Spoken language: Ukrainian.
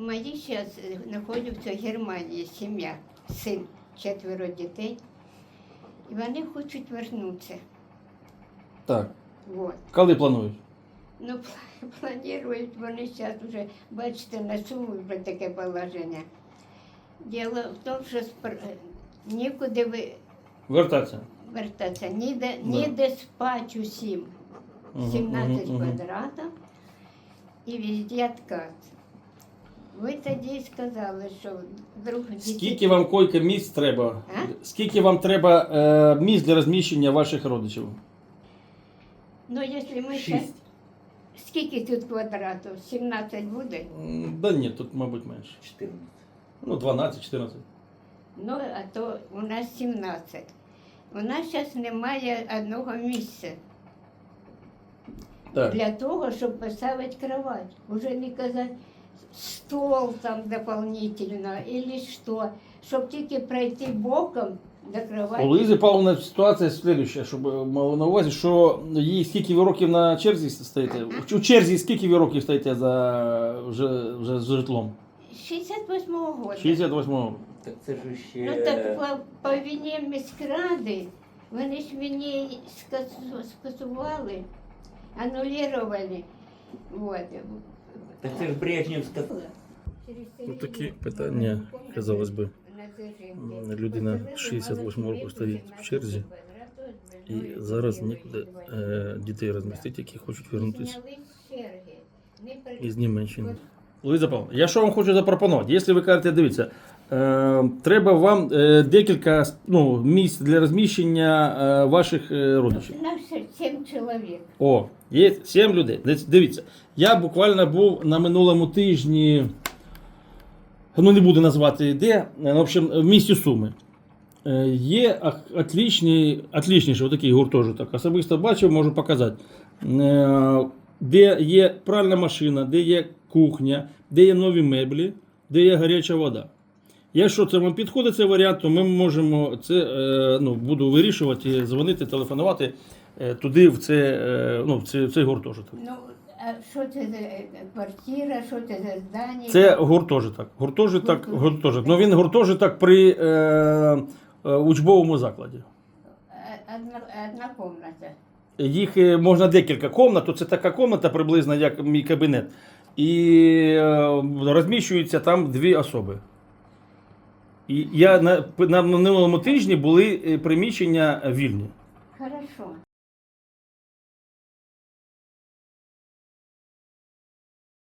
Мої зараз знаходяться в Германії, сім'я, син, четверо дітей. І вони хочуть повернутися. Так. Вот. Коли планують? Ну, планують вони зараз вже, бачите, на суму вже таке положення. Діло в тому, що спр- нікуди ви Вертатися. вертатися, ніде, Да. ніде спати усім. Мгм, 17 мгм, мгм. квадратів і везде откат. Ви тоді сказали, що вдруг дітей- Скільки вам койка місць треба? А? Скільки вам треба е, місць для розміщення ваших родичів? Ну, якщо ми ще... Шість. Скільки тут квадратів? 17 буде? М, Да ні, тут, мабуть, менше. 14. Ну, 12-14. Ну, а то у нас 17. У нас зараз немає одного місця Так. для того, щоб поставити кровать. Уже не казати стол там дополнительно, или що, щоб тільки пройти боком до кровати. У Луїзи Павловна ситуація щоб е, мали на увазі, що їй скільки ви років на черзі стоїте? У черзі скільки ви років стоїте за вже, вже з житлом? 68-го року. 68-го. Так це ж ще. Ну так по, по вині міськради, вони ж мені скасу- скасували, анулювали. Вот. Так це ж Брежнівська. Ну, такі питання, казалось би. Людина 68 року стоїть в черзі, І зараз нікуди е, дітей розмістити, які хочуть повернутися із Німеччини. Луїза Павловна, я що вам хочу запропонувати? Якщо ви кажете, дивіться, е, треба вам е, декілька ну, місць для розміщення е, ваших е, родичів. Наші сім чоловік. О, є сім людей. Дивіться, я буквально був на минулому тижні, ну не буду назвати де, е, в общем, в місті Суми. Е, Є ах- отличний, отакий гуртожиток. Особисто бачив, можу показати. Е, Де є пральна машина, де є кухня, де є нові меблі, де є гаряча вода. Якщо це вам підходить цей варіант, то ми можемо це ну, буду вирішувати, дзвонити, телефонувати туди, в це, е, ну, в це, в цей гуртожиток. Ну, а що це за е, квартира, що це за здання? Це гуртожиток. Гуртожиток, Гуртожиток. гуртожиток. Ну він гуртожиток при е, е, учбовому закладі. Одна, одна комната. Їх е, можна декілька комнат, то це така комната приблизно, як мій кабінет. І е, розміщуються там дві особи. І я на, на минулому тижні були е, приміщення вільні. Хорошо.